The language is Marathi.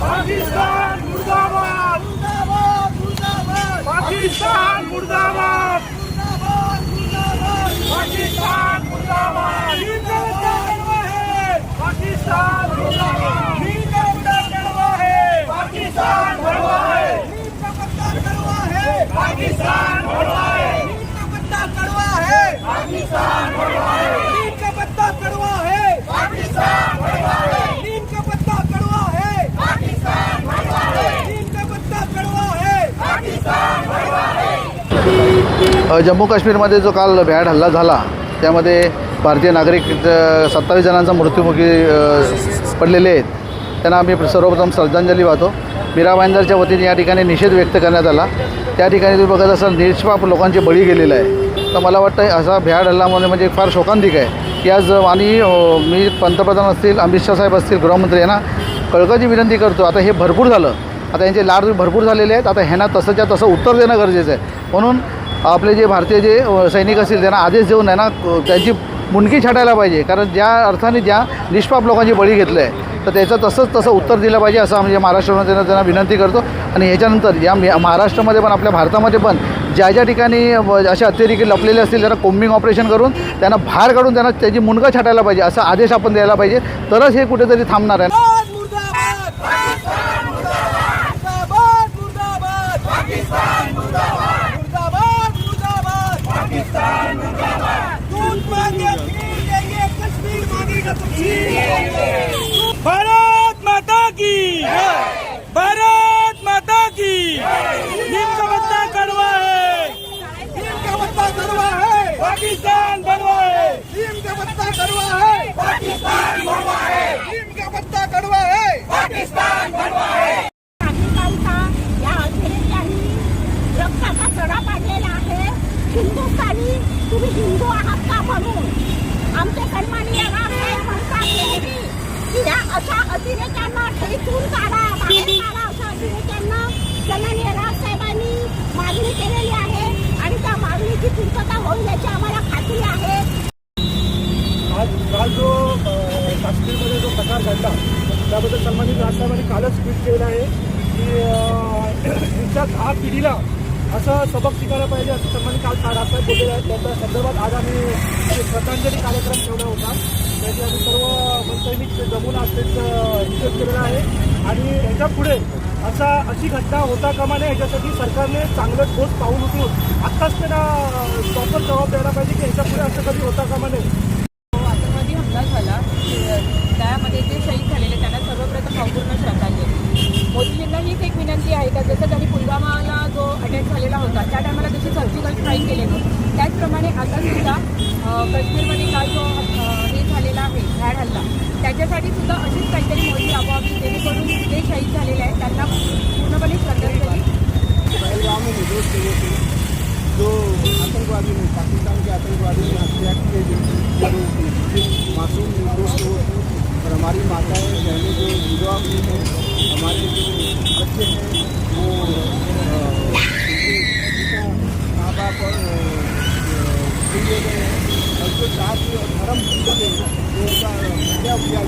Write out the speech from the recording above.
पाकिस्तान मुर्दाबाद। पाकिस्तान मुर्दाबाद। पाकिस्तान मुर्दाबाद। पाकिस्तान मुर्दाबाद। पाकिस्तान भरवा है। पाकिस्तान भरवा है। पाकिस्तान जम्मू काश्मीरमध्ये जो काल भ्याड हल्ला झाला त्यामध्ये भारतीय नागरिक सत्तावीस जणांचा मृत्युमुखी पडलेले आहेत. त्यांना आम्ही सर्वप्रथम श्रद्धांजली वाहतो. मीरा भाईंदरच्या वतीने या ठिकाणी निषेध व्यक्त करण्यात आला. त्या ठिकाणी तुम्ही बघत असाल निष्पाप लोकांचे बळी गेलेलं आहे. तर मला वाटतं असा भ्याड हल्लामध्ये म्हणजे फार शोकांतिक आहे. की आज आणि हो, मी पंतप्रधान असतील अमित शाह साहेब असतील गृहमंत्री यांना कळकळची विनंती करतो. आता हे भरपूर झालं. आता यांचे लाड भरपूर झालेले आहेत. आता ह्यांना तसंच्या तसं उत्तर देणं गरजेचं आहे. म्हणून आपले जे भारतीय जे सैनिक असतील त्यांना आदेश देऊन आहे ना त्यांची मुंडकी छाटायला पाहिजे. कारण ज्या अर्थाने ज्या निष्पाप लोकांची बळी घेतलं आहे तर त्याचं तसंच तसं उत्तर दिलं पाहिजे असं म्हणजे महाराष्ट्रामध्ये त्यांना त्यांना विनंती करतो. आणि ह्याच्यानंतर या महाराष्ट्रामध्ये पण आपल्या भारतामध्ये पण ज्या ज्या ठिकाणी व असे अतिरेकी लपलेले असतील त्यांना कोम्बिंग ऑपरेशन करून त्यांना बाहेर काढून त्यांना त्याची मुंडका छाटायला पाहिजे असा आदेश आपण द्यायला पाहिजे. तरच हे कुठेतरी थांबणार आहे. भारत माता की भारत माता की नीम का पत्ता कड़वा है। पाकिस्तान बनवा है। पाकिस्तान बनवा है नागरिकांचा या अभिनेत्यांनी रक्ताचा सडा पाडलेला आहे हिंदुस्थानी तुम्ही हिंदू आहात का म्हणून आमचे सन्माननीय रामसाहेब म्हणतात नेहमी की या अशा अभिनेत्यांना ठेचून काढा बाहेर काढा अशा अभिनेत्यांना सन्माननीय राजसाहेबांनी मागणी केलेली आहे आणि त्या मागणीची पूर्तता होईल याची आम्हाला खात्री आहे आज काल जो अ, काश्मीरमध्ये जो त्याबद्दल सन्मानित राजसाहेबांनी कालच ट्विट केलं आहे की अ, पुढच्या दहा पिढीला असं सबक शिकायला पाहिजे असं सन्मानित काल राजसाहेब बोललेले आहेत. त्यांच्या संदर्भात आज आम्ही श्रद्धांजली कार्यक्रम ठेवला होता. त्याची आम्ही सर्व मनसैनिक जे जमून असल्याचं निषेध केलेला आहे. आणि ह्याच्या पुढे असा अशी घटना होता कामा नये याच्यासाठी सरकारने चांगलं ठोस पाऊल उचलून आत्ताच त्यांना प्रॉपर जबाब द्यायला पाहिजे की ह्याच्या पुढे असं कधी होता कामा नये. होता. त्या टायमाला त्याचे सर्जिकल स्ट्राईक केलेलं त्याचप्रमाणे आता सुद्धा काश्मीरमध्ये काल जो ये झालेला आहे भॅड हल्ला, त्याच्यासाठी सुद्धा अशीच काहीतरी मोठी राबवावी जे शहीद झालेले आहेत, त्यांना जो आतंकवादी ने पाकिस्तान के आतंकवादी ने हत्या के जो मासूम निर्दोष लोगों को और हमारी माताएँ बहनें जो युवा भी हैं, हमारे जो बच्चे हैं, वो दिया